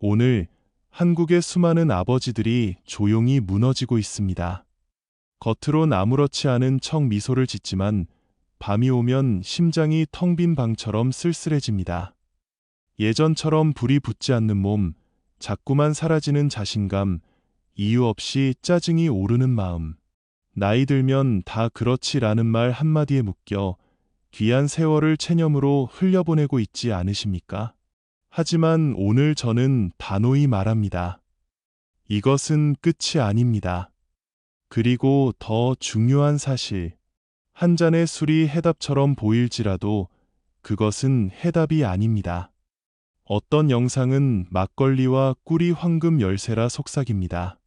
오늘 한국의 수많은 아버지들이 조용히 무너지고 있습니다. 겉으론 아무렇지 않은 척 미소를 짓지만 밤이 오면 심장이 텅 빈 방처럼 쓸쓸해집니다. 예전처럼 불이 붙지 않는 몸, 자꾸만 사라지는 자신감, 이유 없이 짜증이 오르는 마음. 나이 들면 다 그렇지라는 말 한마디에 묶여 귀한 세월을 체념으로 흘려보내고 있지 않으십니까? 하지만 오늘 저는 단호히 말합니다. 이것은 끝이 아닙니다. 그리고 더 중요한 사실. 한 잔의 술이 해답처럼 보일지라도 그것은 해답이 아닙니다. 어떤 영상은 막걸리와 꿀이 황금 열쇠라 속삭입니다.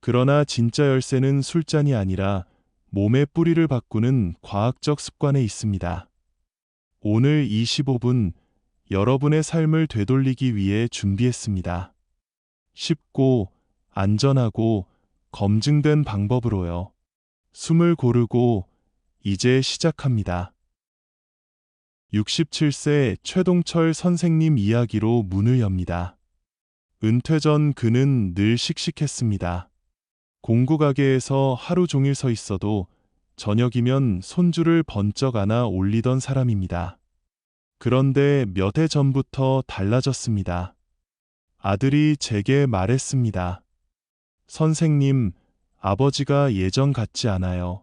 그러나 진짜 열쇠는 술잔이 아니라 몸의 뿌리를 바꾸는 과학적 습관에 있습니다. 오늘 25분 여러분의 삶을 되돌리기 위해 준비했습니다. 쉽고 안전하고 검증된 방법으로요. 숨을 고르고 이제 시작합니다. 67세 최동철 선생님 이야기로 문을 엽니다. 은퇴 전 그는 늘 씩씩했습니다. 공구 가게에서 하루 종일 서 있어도 저녁이면 손줄을 번쩍 안아 올리던 사람입니다. 그런데 몇 해 전부터 달라졌습니다. 아들이 제게 말했습니다. 선생님, 아버지가 예전 같지 않아요.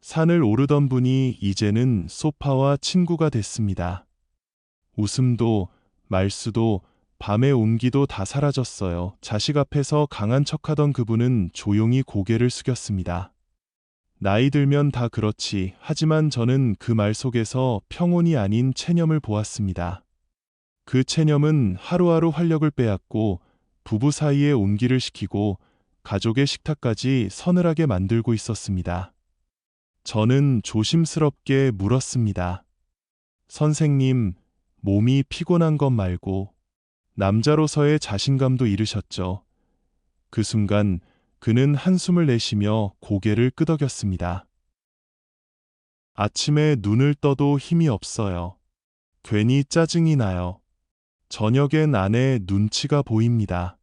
산을 오르던 분이 이제는 소파와 친구가 됐습니다. 웃음도, 말수도, 밤의 온기도 다 사라졌어요. 자식 앞에서 강한 척하던 그분은 조용히 고개를 숙였습니다. 나이 들면 다 그렇지. 하지만 저는 그 말 속에서 평온이 아닌 체념을 보았습니다. 그 체념은 하루하루 활력을 빼앗고 부부 사이에 온기를 식히고 가족의 식탁까지 서늘하게 만들고 있었습니다. 저는 조심스럽게 물었습니다. 선생님, 몸이 피곤한 것 말고 남자로서의 자신감도 잃으셨죠. 그 순간 그는 한숨을 내쉬며 고개를 끄덕였습니다. 아침에 눈을 떠도 힘이 없어요. 괜히 짜증이 나요. 저녁엔 아내 눈치가 보입니다.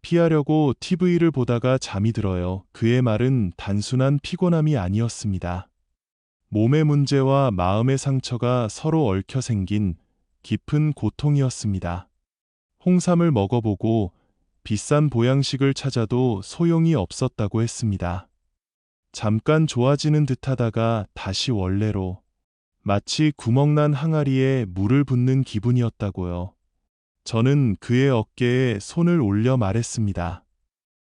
피하려고 TV를 보다가 잠이 들어요. 그의 말은 단순한 피곤함이 아니었습니다. 몸의 문제와 마음의 상처가 서로 얽혀 생긴 깊은 고통이었습니다. 홍삼을 먹어보고 비싼 보양식을 찾아도 소용이 없었다고 했습니다. 잠깐 좋아지는 듯 하다가 다시 원래로 마치 구멍난 항아리에 물을 붓는 기분이었다고요. 저는 그의 어깨에 손을 올려 말했습니다.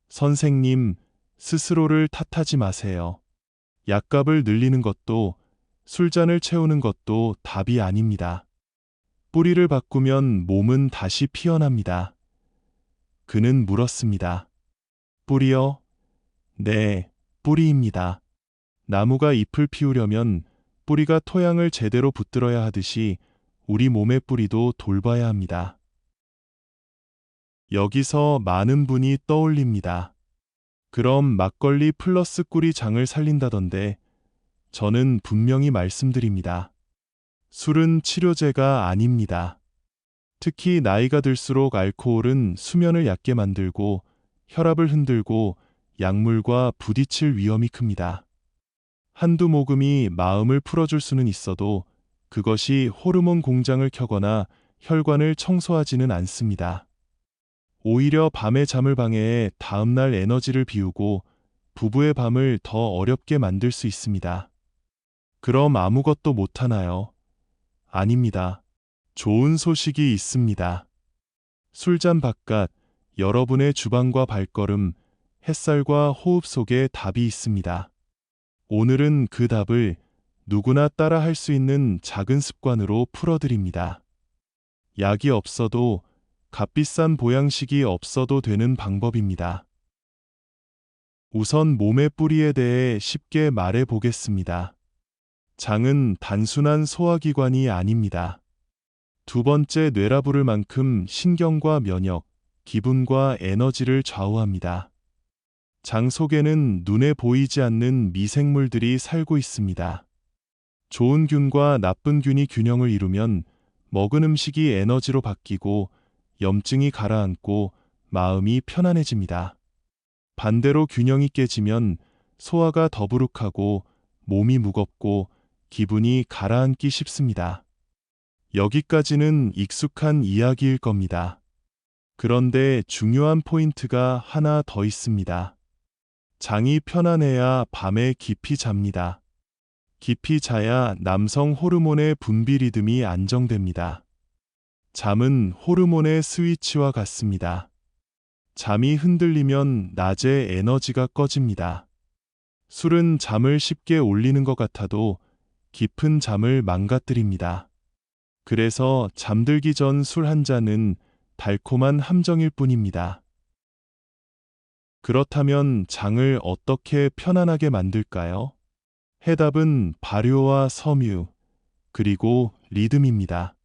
선생님, 스스로를 탓하지 마세요. 약값을 늘리는 것도 술잔을 채우는 것도 답이 아닙니다. 뿌리를 바꾸면 몸은 다시 피어납니다. 그는 물었습니다. 뿌리요? 네, 뿌리입니다. 나무가 잎을 피우려면 뿌리가 토양을 제대로 붙들어야 하듯이 우리 몸의 뿌리도 돌봐야 합니다. 여기서 많은 분이 떠올립니다. 그럼 막걸리 플러스 꿀이 장을 살린다던데 저는 분명히 말씀드립니다. 술은 치료제가 아닙니다. 특히 나이가 들수록 알코올은 수면을 얕게 만들고 혈압을 흔들고 약물과 부딪힐 위험이 큽니다. 한두 모금이 마음을 풀어줄 수는 있어도 그것이 호르몬 공장을 켜거나 혈관을 청소하지는 않습니다. 오히려 밤의 잠을 방해해 다음날 에너지를 비우고 부부의 밤을 더 어렵게 만들 수 있습니다. 그럼 아무것도 못하나요? 아닙니다. 좋은 소식이 있습니다. 술잔 바깥 여러분의 주방과 발걸음, 햇살과 호흡 속에 답이 있습니다. 오늘은 그 답을 누구나 따라 할 수 있는 작은 습관으로 풀어드립니다. 약이 없어도 값비싼 보양식이 없어도 되는 방법입니다. 우선 몸의 뿌리에 대해 쉽게 말해 보겠습니다. 장은 단순한 소화기관이 아닙니다. 두 번째 뇌라 부를 만큼 신경과 면역, 기분과 에너지를 좌우합니다. 장 속에는 눈에 보이지 않는 미생물들이 살고 있습니다. 좋은 균과 나쁜 균이 균형을 이루면 먹은 음식이 에너지로 바뀌고 염증이 가라앉고 마음이 편안해집니다. 반대로 균형이 깨지면 소화가 더부룩하고 몸이 무겁고 기분이 가라앉기 쉽습니다. 여기까지는 익숙한 이야기일 겁니다. 그런데 중요한 포인트가 하나 더 있습니다. 장이 편안해야 밤에 깊이 잡니다. 깊이 자야 남성 호르몬의 분비 리듬이 안정됩니다. 잠은 호르몬의 스위치와 같습니다. 잠이 흔들리면 낮에 에너지가 꺼집니다. 술은 잠을 쉽게 올리는 것 같아도 깊은 잠을 망가뜨립니다. 그래서 잠들기 전 술 한 잔은 달콤한 함정일 뿐입니다. 그렇다면 장을 어떻게 편안하게 만들까요? 해답은 발효와 섬유, 그리고 리듬입니다.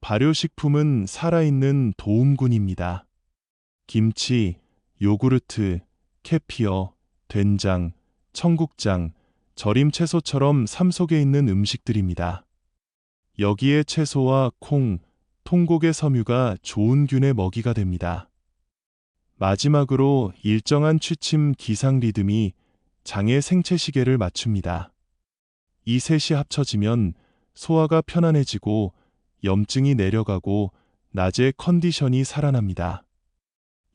발효식품은 살아있는 도움군입니다. 김치, 요구르트, 캐피어, 된장, 청국장, 절임 채소처럼 삶 속에 있는 음식들입니다. 여기에 채소와 콩, 통곡의 섬유가 좋은 균의 먹이가 됩니다. 마지막으로 일정한 취침 기상 리듬이 장의 생체 시계를 맞춥니다. 이 셋이 합쳐지면 소화가 편안해지고 염증이 내려가고 낮에 컨디션이 살아납니다.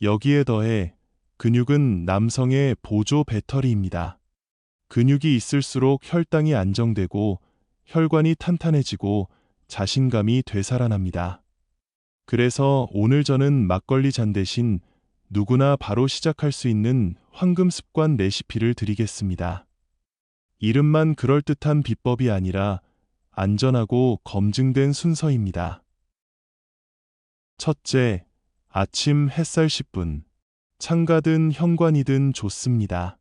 여기에 더해 근육은 남성의 보조 배터리입니다. 근육이 있을수록 혈당이 안정되고 혈관이 탄탄해지고 자신감이 되살아납니다. 그래서 오늘 저는 막걸리 잔 대신 누구나 바로 시작할 수 있는 황금 습관 레시피를 드리겠습니다. 이름만 그럴듯한 비법이 아니라 안전하고 검증된 순서입니다. 첫째, 아침 햇살 10분. 창가든 현관이든 좋습니다.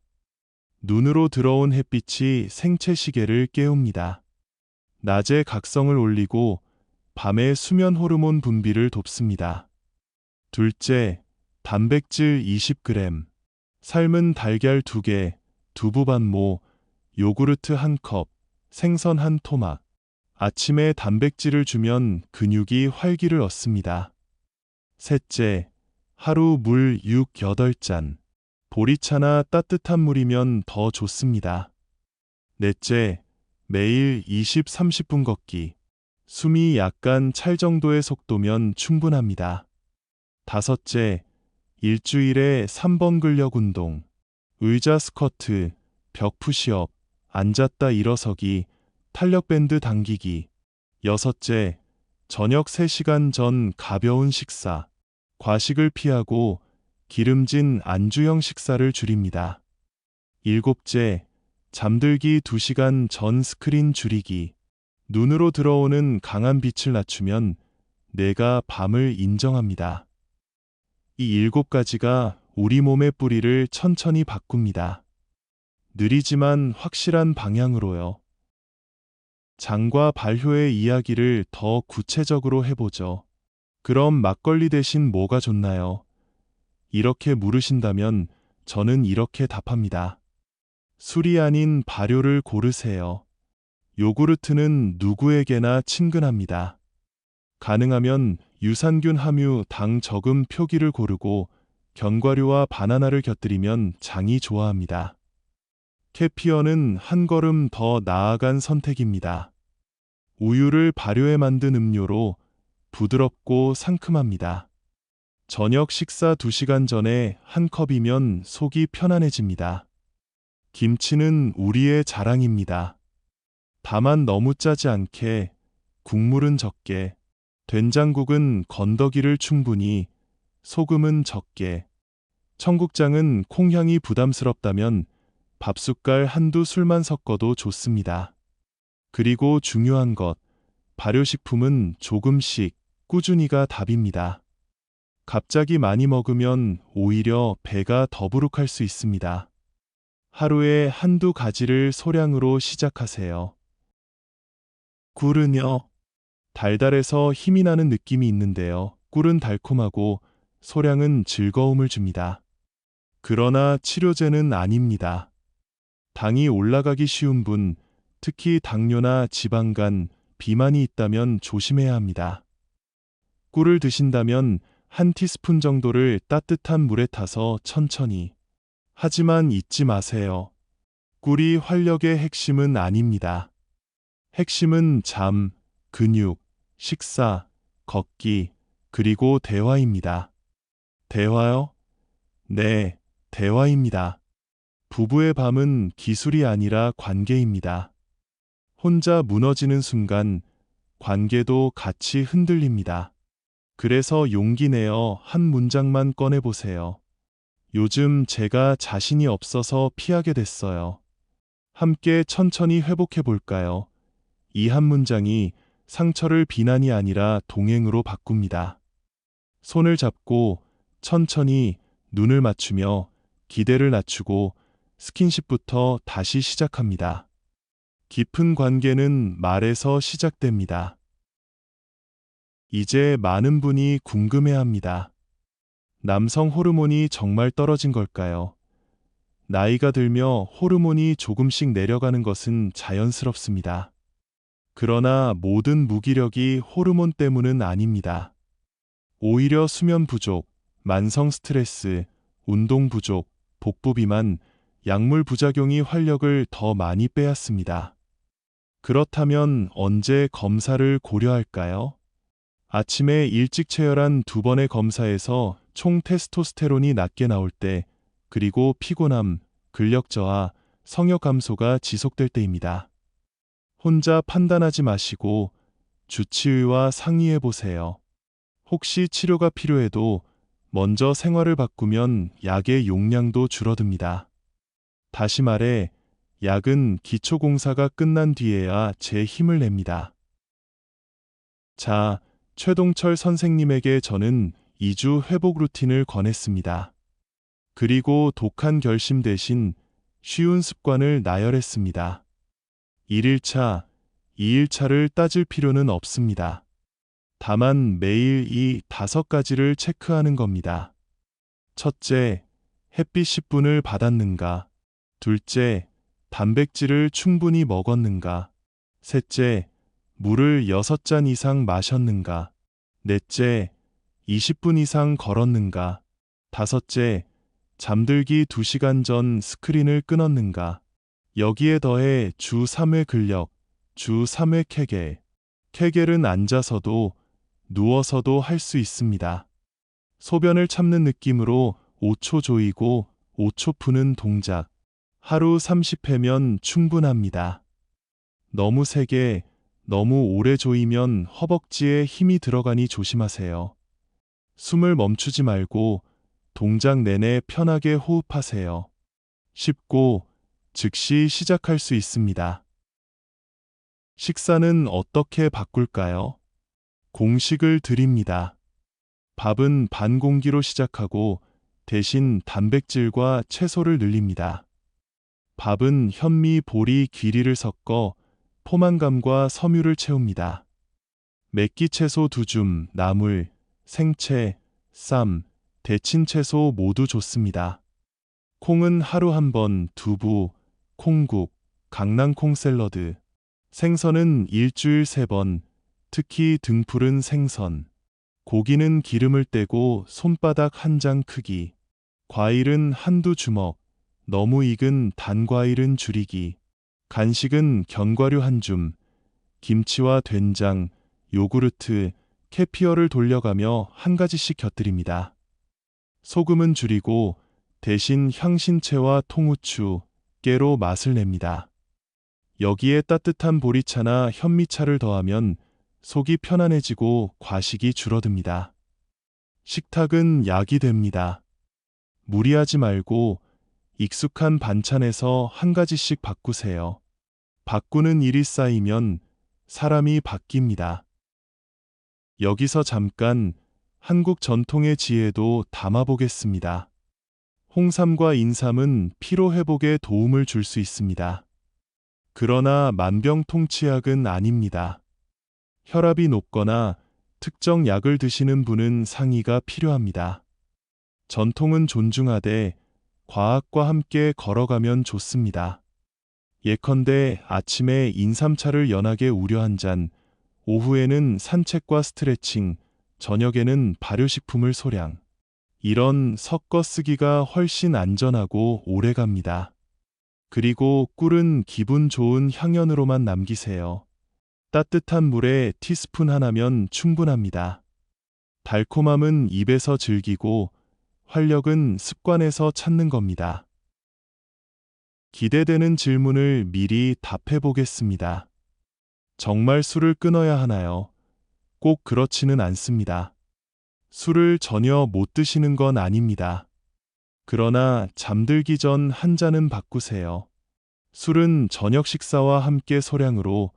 눈으로 들어온 햇빛이 생체 시계를 깨웁니다. 낮에 각성을 올리고 밤에 수면 호르몬 분비를 돕습니다. 둘째, 단백질 20g, 삶은 달걀 2개, 두부 반모, 요구르트 1컵, 생선 1 토막. 아침에 단백질을 주면 근육이 활기를 얻습니다. 셋째, 하루 물 6, 8잔. 보리차나 따뜻한 물이면 더 좋습니다. 넷째, 매일 20, 30분 걷기. 숨이 약간 찰 정도의 속도면 충분합니다. 다섯째, 일주일에 3번 근력 운동. 의자 스쿼트, 벽 푸시업, 앉았다 일어서기, 탄력밴드 당기기. 여섯째, 저녁 3시간 전 가벼운 식사. 과식을 피하고 기름진 안주형 식사를 줄입니다. 일곱째, 잠들기 2시간 전 스크린 줄이기. 눈으로 들어오는 강한 빛을 낮추면 내가 밤을 인정합니다. 이 일곱 가지가 우리 몸의 뿌리를 천천히 바꿉니다. 느리지만 확실한 방향으로요. 장과 발효의 이야기를 더 구체적으로 해보죠. 그럼 막걸리 대신 뭐가 좋나요? 이렇게 물으신다면 저는 이렇게 답합니다. 술이 아닌 발효를 고르세요. 요구르트는 누구에게나 친근합니다. 가능하면 유산균 함유 당 적음 표기를 고르고 견과류와 바나나를 곁들이면 장이 좋아합니다. 캐피어는 한 걸음 더 나아간 선택입니다. 우유를 발효해 만든 음료로 부드럽고 상큼합니다. 저녁 식사 2시간 전에 한 컵이면 속이 편안해집니다. 김치는 우리의 자랑입니다. 다만 너무 짜지 않게, 국물은 적게, 된장국은 건더기를 충분히, 소금은 적게, 청국장은 콩향이 부담스럽다면 밥숟갈 한두 술만 섞어도 좋습니다. 그리고 중요한 것, 발효식품은 조금씩, 꾸준히가 답입니다. 갑자기 많이 먹으면 오히려 배가 더부룩할 수 있습니다. 하루에 한두 가지를 소량으로 시작하세요. 꿀은요? 달달해서 힘이 나는 느낌이 있는데요. 꿀은 달콤하고 소량은 즐거움을 줍니다. 그러나 치료제는 아닙니다. 당이 올라가기 쉬운 분, 특히 당뇨나 지방간, 비만이 있다면 조심해야 합니다. 꿀을 드신다면 한 티스푼 정도를 따뜻한 물에 타서 천천히. 하지만 잊지 마세요. 꿀이 활력의 핵심은 아닙니다. 핵심은 잠, 근육, 식사, 걷기, 그리고 대화입니다. 대화요? 네, 대화입니다. 부부의 밤은 기술이 아니라 관계입니다. 혼자 무너지는 순간 관계도 같이 흔들립니다. 그래서 용기 내어 한 문장만 꺼내보세요. 요즘 제가 자신이 없어서 피하게 됐어요. 함께 천천히 회복해 볼까요? 이 한 문장이 상처를 비난이 아니라 동행으로 바꿉니다. 손을 잡고 천천히 눈을 맞추며 기대를 낮추고 스킨십부터 다시 시작합니다. 깊은 관계는 말에서 시작됩니다. 이제 많은 분이 궁금해 합니다. 남성 호르몬이 정말 떨어진 걸까요? 나이가 들며 호르몬이 조금씩 내려가는 것은 자연스럽습니다. 그러나 모든 무기력이 호르몬 때문은 아닙니다. 오히려 수면 부족, 만성 스트레스, 운동 부족, 복부 비만, 약물 부작용이 활력을 더 많이 빼앗습니다. 그렇다면 언제 검사를 고려할까요? 아침에 일찍 체열한 두 번의 검사에서 총 테스토스테론이 낮게 나올 때, 그리고 피곤함, 근력 저하, 성욕 감소가 지속될 때입니다. 혼자 판단하지 마시고 주치의와 상의해 보세요. 혹시 치료가 필요해도 먼저 생활을 바꾸면 약의 용량도 줄어듭니다. 다시 말해, 약은 기초공사가 끝난 뒤에야 제 힘을 냅니다. 자, 최동철 선생님에게 저는 2주 회복 루틴을 권했습니다. 그리고 독한 결심 대신 쉬운 습관을 나열했습니다. 1일차, 2일차를 따질 필요는 없습니다. 다만 매일 이 다섯 가지를 체크하는 겁니다. 첫째, 햇빛 10분을 받았는가? 둘째, 단백질을 충분히 먹었는가? 셋째, 물을 6잔 이상 마셨는가? 넷째, 20분 이상 걸었는가? 다섯째, 잠들기 2시간 전 스크린을 끊었는가? 여기에 더해 주 3회 근력, 주 3회 케겔. 케겔은 앉아서도 누워서도 할 수 있습니다. 소변을 참는 느낌으로 5초 조이고 5초 푸는 동작. 하루 30회면 충분합니다. 너무 세게, 너무 오래 조이면 허벅지에 힘이 들어가니 조심하세요. 숨을 멈추지 말고 동작 내내 편하게 호흡하세요. 쉽고 즉시 시작할 수 있습니다. 식사는 어떻게 바꿀까요? 공식을 드립니다. 밥은 반 공기로 시작하고 대신 단백질과 채소를 늘립니다. 밥은 현미, 보리, 귀리를 섞어 포만감과 섬유를 채웁니다. 맵기 채소 두 줌, 나물, 생채, 쌈, 데친 채소 모두 좋습니다. 콩은 하루 한 번 두부, 콩국, 강낭콩 샐러드. 생선은 일주일 세 번, 특히 등푸른 생선. 고기는 기름을 떼고 손바닥 한 장 크기. 과일은 한두 주먹. 너무 익은 단과일은 줄이기. 간식은 견과류 한 줌. 김치와 된장, 요구르트, 캐피어를 돌려가며 한 가지씩 곁들입니다. 소금은 줄이고 대신 향신채와 통후추, 깨로 맛을 냅니다. 여기에 따뜻한 보리차나 현미차를 더하면 속이 편안해지고 과식이 줄어듭니다. 식탁은 약이 됩니다. 무리하지 말고 익숙한 반찬에서 한 가지씩 바꾸세요. 바꾸는 일이 쌓이면 사람이 바뀝니다. 여기서 잠깐 한국 전통의 지혜도 담아보겠습니다. 홍삼과 인삼은 피로 회복에 도움을 줄 수 있습니다. 그러나 만병통치약은 아닙니다. 혈압이 높거나 특정 약을 드시는 분은 상의가 필요합니다. 전통은 존중하되 과학과 함께 걸어가면 좋습니다. 예컨대 아침에 인삼차를 연하게 우려 한 잔, 오후에는 산책과 스트레칭, 저녁에는 발효식품을 소량. 이런 섞어 쓰기가 훨씬 안전하고 오래 갑니다. 그리고 꿀은 기분 좋은 향연으로만 남기세요. 따뜻한 물에 티스푼 하나면 충분합니다. 달콤함은 입에서 즐기고 활력은 습관에서 찾는 겁니다. 기대되는 질문을 미리 답해 보겠습니다. 정말 술을 끊어야 하나요? 꼭 그렇지는 않습니다. 술을 전혀 못 드시는 건 아닙니다. 그러나 잠들기 전 한 잔은 바꾸세요. 술은 저녁 식사와 함께 소량으로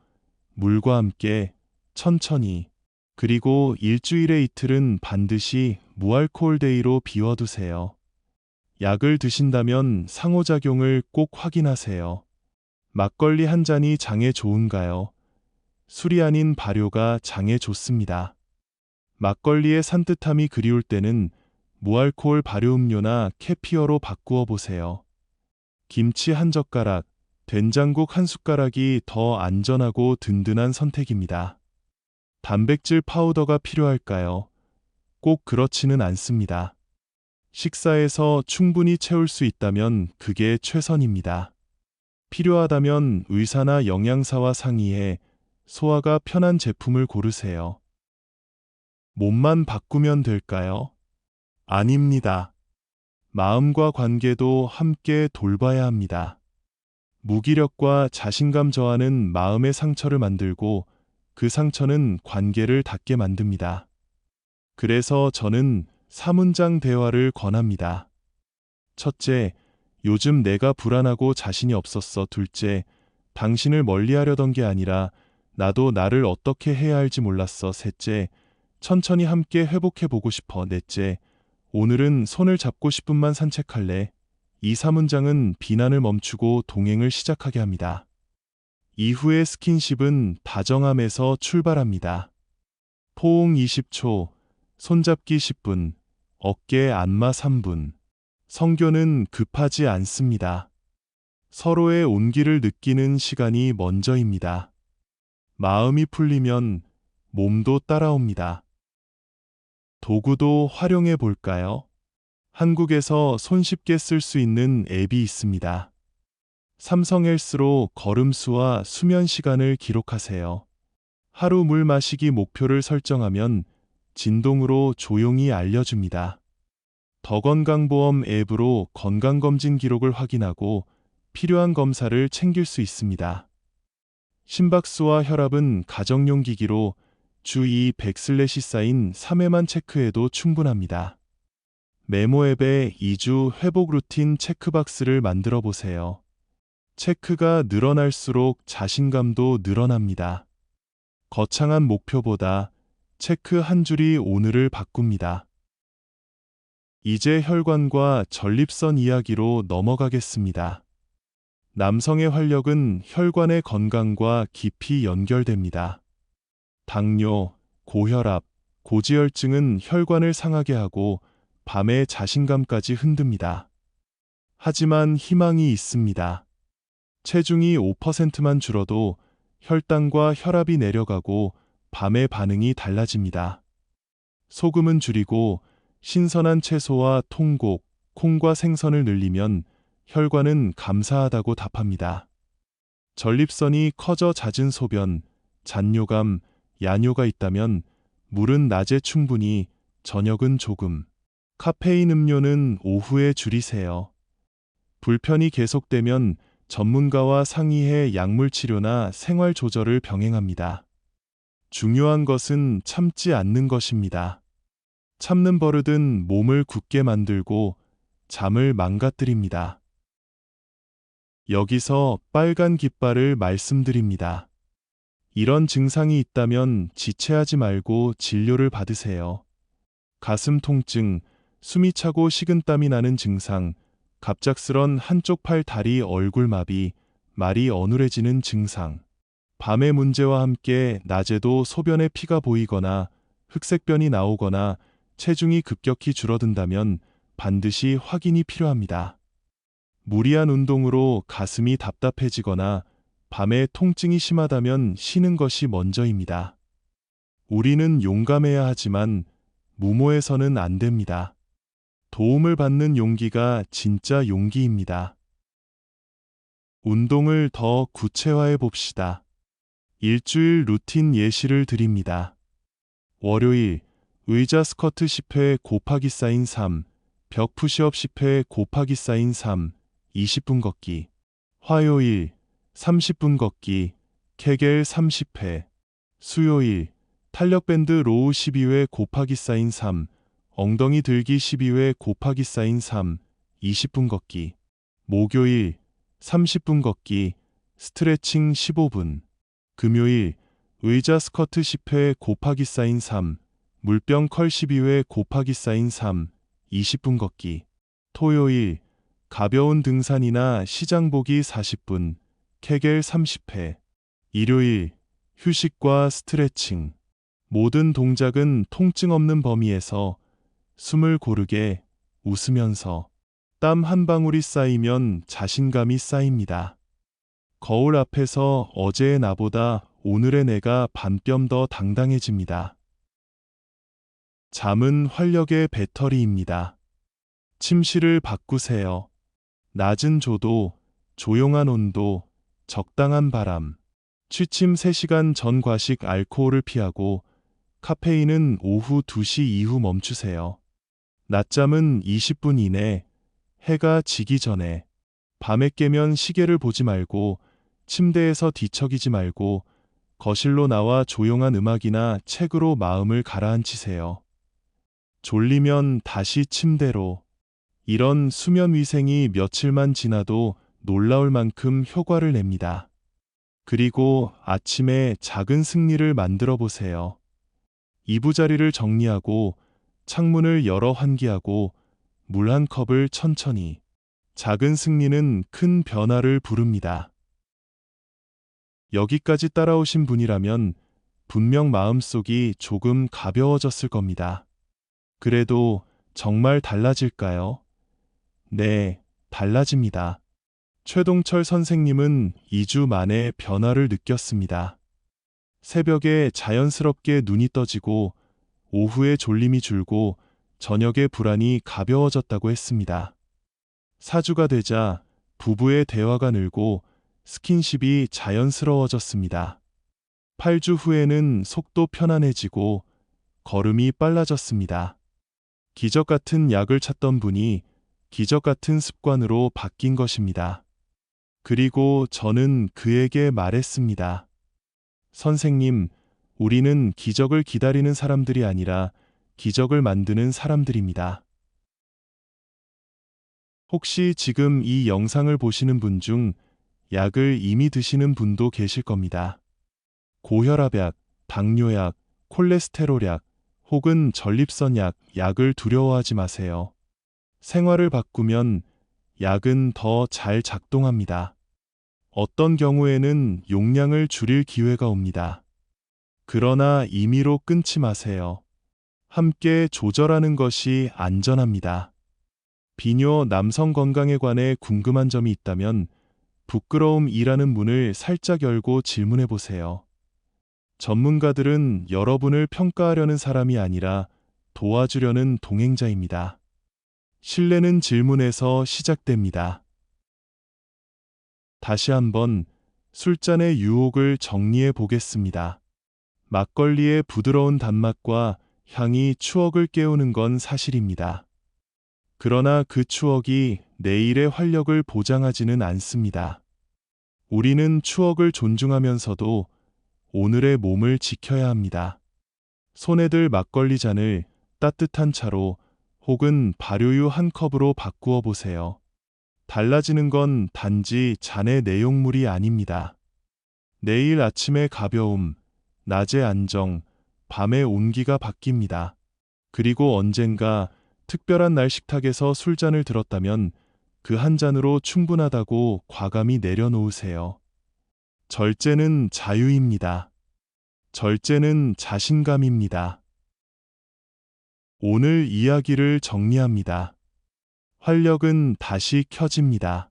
물과 함께 천천히 그리고 일주일에 이틀은 반드시 무알코올 데이로 비워두세요. 약을 드신다면 상호작용을 꼭 확인하세요. 막걸리 한 잔이 장에 좋은가요? 술이 아닌 발효가 장에 좋습니다. 막걸리의 산뜻함이 그리울 때는 무알코올 발효 음료나 캐피어로 바꾸어 보세요. 김치 한 젓가락, 된장국 한 숟가락이 더 안전하고 든든한 선택입니다. 단백질 파우더가 필요할까요? 꼭 그렇지는 않습니다. 식사에서 충분히 채울 수 있다면 그게 최선입니다. 필요하다면 의사나 영양사와 상의해 소화가 편한 제품을 고르세요. 몸만 바꾸면 될까요? 아닙니다. 마음과 관계도 함께 돌봐야 합니다. 무기력과 자신감 저하는 마음의 상처를 만들고 그 상처는 관계를 닫게 만듭니다. 그래서 저는 사문장 대화를 권합니다. 첫째, 요즘 내가 불안하고 자신이 없었어. 둘째, 당신을 멀리 하려던 게 아니라 나도 나를 어떻게 해야 할지 몰랐어. 셋째, 천천히 함께 회복해 보고 싶어. 넷째, 오늘은 손을 잡고 10분만 산책할래. 이 사문장은 비난을 멈추고 동행을 시작하게 합니다. 이후의 스킨십은 다정함에서 출발합니다. 포옹 20초, 손잡기 10분, 어깨 안마 3분. 성교는 급하지 않습니다. 서로의 온기를 느끼는 시간이 먼저입니다. 마음이 풀리면 몸도 따라옵니다. 도구도 활용해 볼까요? 한국에서 손쉽게 쓸 수 있는 앱이 있습니다. 삼성 헬스로 걸음수와 수면 시간을 기록하세요. 하루 물 마시기 목표를 설정하면 진동으로 조용히 알려줍니다. 더건강보험 앱으로 건강검진 기록을 확인하고 필요한 검사를 챙길 수 있습니다. 심박수와 혈압은 가정용 기기로 주2 백슬래시 쌓인 3회만 체크해도 충분합니다. 메모 앱에 2주 회복 루틴 체크박스를 만들어 보세요. 체크가 늘어날수록 자신감도 늘어납니다. 거창한 목표보다 체크 한 줄이 오늘을 바꿉니다. 이제 혈관과 전립선 이야기로 넘어가겠습니다. 남성의 활력은 혈관의 건강과 깊이 연결됩니다. 당뇨, 고혈압, 고지혈증은 혈관을 상하게 하고 밤에 자신감까지 흔듭니다. 하지만 희망이 있습니다. 체중이 5%만 줄어도 혈당과 혈압이 내려가고 밤의 반응이 달라집니다. 소금은 줄이고 신선한 채소와 통곡, 콩과 생선을 늘리면 혈관은 감사하다고 답합니다. 전립선이 커져 잦은 소변, 잔뇨감, 야뇨가 있다면 물은 낮에 충분히, 저녁은 조금. 카페인 음료는 오후에 줄이세요. 불편이 계속되면 전문가와 상의해 약물 치료나 생활 조절을 병행합니다. 중요한 것은 참지 않는 것입니다. 참는 버릇은 몸을 굳게 만들고 잠을 망가뜨립니다. 여기서 빨간 깃발을 말씀드립니다. 이런 증상이 있다면 지체하지 말고 진료를 받으세요. 가슴 통증, 숨이 차고 식은땀이 나는 증상, 갑작스런 한쪽 팔 다리 얼굴 마비, 말이 어눌해지는 증상. 밤의 문제와 함께 낮에도 소변에 피가 보이거나 흑색변이 나오거나 체중이 급격히 줄어든다면 반드시 확인이 필요합니다. 무리한 운동으로 가슴이 답답해지거나 밤에 통증이 심하다면 쉬는 것이 먼저입니다. 우리는 용감해야 하지만 무모해서는 안 됩니다. 도움을 받는 용기가 진짜 용기입니다. 운동을 더 구체화해 봅시다. 일주일 루틴 예시를 드립니다. 월요일, 의자 스쿼트 10회 곱하기 사인 3, 벽 푸시업 10회 곱하기 사인 3, 20분 걷기. 화요일, 30분 걷기, 케겔 30회. 수요일, 탄력밴드 로우 12회 곱하기 사인 3, 엉덩이 들기 12회 곱하기 사인 3, 20분 걷기. 목요일, 30분 걷기, 스트레칭 15분. 금요일, 의자 스쿼트 10회 곱하기 사인 3, 물병 컬 12회 곱하기 사인 3, 20분 걷기. 토요일, 가벼운 등산이나 시장 보기 40분, 케겔 30회. 일요일, 휴식과 스트레칭. 모든 동작은 통증 없는 범위에서 숨을 고르게 웃으면서 땀 한 방울이 쌓이면 자신감이 쌓입니다. 거울 앞에서 어제의 나보다 오늘의 내가 반뼘 더 당당해집니다. 잠은 활력의 배터리입니다. 침실을 바꾸세요. 낮은 조도, 조용한 온도, 적당한 바람. 취침 3시간 전 과식 알코올을 피하고 카페인은 오후 2시 이후 멈추세요. 낮잠은 20분 이내, 해가 지기 전에. 밤에 깨면 시계를 보지 말고 침대에서 뒤척이지 말고 거실로 나와 조용한 음악이나 책으로 마음을 가라앉히세요. 졸리면 다시 침대로. 이런 수면 위생이 며칠만 지나도 놀라울 만큼 효과를 냅니다. 그리고 아침에 작은 승리를 만들어 보세요. 이부자리를 정리하고 창문을 열어 환기하고 물 한 컵을 천천히. 작은 승리는 큰 변화를 부릅니다. 여기까지 따라오신 분이라면 분명 마음속이 조금 가벼워졌을 겁니다. 그래도 정말 달라질까요? 네, 달라집니다. 최동철 선생님은 2주 만에 변화를 느꼈습니다. 새벽에 자연스럽게 눈이 떠지고 오후에 졸림이 줄고 저녁에 불안이 가벼워졌다고 했습니다. 4주가 되자 부부의 대화가 늘고 스킨십이 자연스러워졌습니다. 8주 후에는 속도 편안해지고 걸음이 빨라졌습니다. 기적 같은 약을 찾던 분이 기적 같은 습관으로 바뀐 것입니다. 그리고 저는 그에게 말했습니다. 선생님, 우리는 기적을 기다리는 사람들이 아니라 기적을 만드는 사람들입니다. 혹시 지금 이 영상을 보시는 분중 약을 이미 드시는 분도 계실 겁니다. 고혈압약, 당뇨약, 콜레스테롤약, 혹은 전립선약, 약을 두려워하지 마세요. 생활을 바꾸면 약은 더 잘 작동합니다. 어떤 경우에는 용량을 줄일 기회가 옵니다. 그러나 임의로 끊지 마세요. 함께 조절하는 것이 안전합니다. 비뇨 남성 건강에 관해 궁금한 점이 있다면 부끄러움이라는 문을 살짝 열고 질문해 보세요. 전문가들은 여러분을 평가하려는 사람이 아니라 도와주려는 동행자입니다. 신뢰는 질문에서 시작됩니다. 다시 한번 술잔의 유혹을 정리해 보겠습니다. 막걸리의 부드러운 단맛과 향이 추억을 깨우는 건 사실입니다. 그러나 그 추억이 내일의 활력을 보장하지는 않습니다. 우리는 추억을 존중하면서도 오늘의 몸을 지켜야 합니다. 손에 들 막걸리 잔을 따뜻한 차로 혹은 발효유 한 컵으로 바꾸어 보세요. 달라지는 건 단지 잔의 내용물이 아닙니다. 내일 아침의 가벼움, 낮의 안정, 밤의 온기가 바뀝니다. 그리고 언젠가 특별한 날 식탁에서 술잔을 들었다면 그 한 잔으로 충분하다고 과감히 내려놓으세요. 절제는 자유입니다. 절제는 자신감입니다. 오늘 이야기를 정리합니다. 활력은 다시 켜집니다.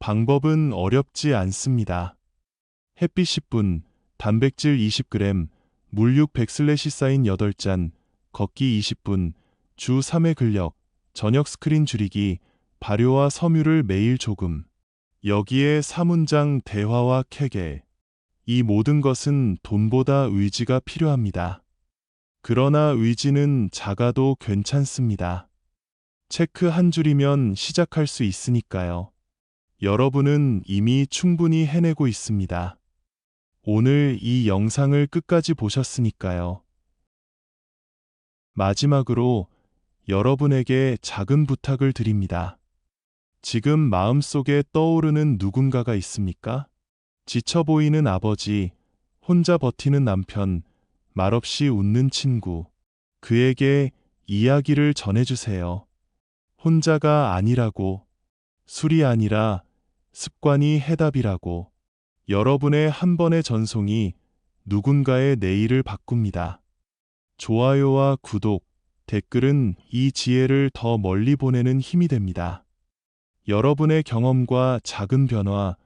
방법은 어렵지 않습니다. 햇빛 10분, 단백질 20g, 물 600슬래시 사인 8잔, 걷기 20분, 주 3회 근력, 저녁 스크린 줄이기, 발효와 섬유를 매일 조금. 여기에 사문장 대화와 캐게. 이 모든 것은 돈보다 의지가 필요합니다. 그러나 의지는 작아도 괜찮습니다. 체크 한 줄이면 시작할 수 있으니까요. 여러분은 이미 충분히 해내고 있습니다. 오늘 이 영상을 끝까지 보셨으니까요. 마지막으로 여러분에게 작은 부탁을 드립니다. 지금 마음속에 떠오르는 누군가가 있습니까? 지쳐 보이는 아버지, 혼자 버티는 남편, 말없이 웃는 친구. 그에게 이야기를 전해주세요. 혼자가 아니라고, 술이 아니라 습관이 해답이라고. 여러분의 한 번의 전송이 누군가의 내일을 바꿉니다. 좋아요와 구독, 댓글은 이 지혜를 더 멀리 보내는 힘이 됩니다. 여러분의 경험과 작은 변화,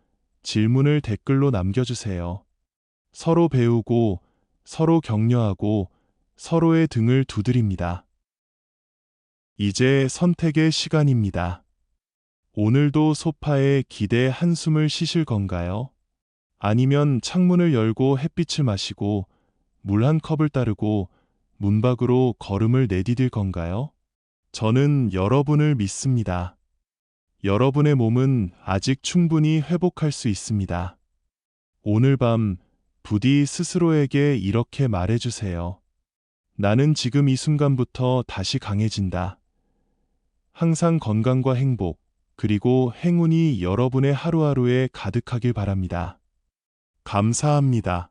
질문을 댓글로 남겨주세요. 서로 배우고, 서로 격려하고, 서로의 등을 두드립니다. 이제 선택의 시간입니다. 오늘도 소파에 기대 한숨을 쉬실 건가요? 아니면 창문을 열고 햇빛을 마시고 물 한 컵을 따르고 문 밖으로 걸음을 내디딜 건가요? 저는 여러분을 믿습니다. 여러분의 몸은 아직 충분히 회복할 수 있습니다. 오늘 밤 부디 스스로에게 이렇게 말해주세요. 나는 지금 이 순간부터 다시 강해진다. 항상 건강과 행복, 그리고 행운이 여러분의 하루하루에 가득하길 바랍니다. 감사합니다.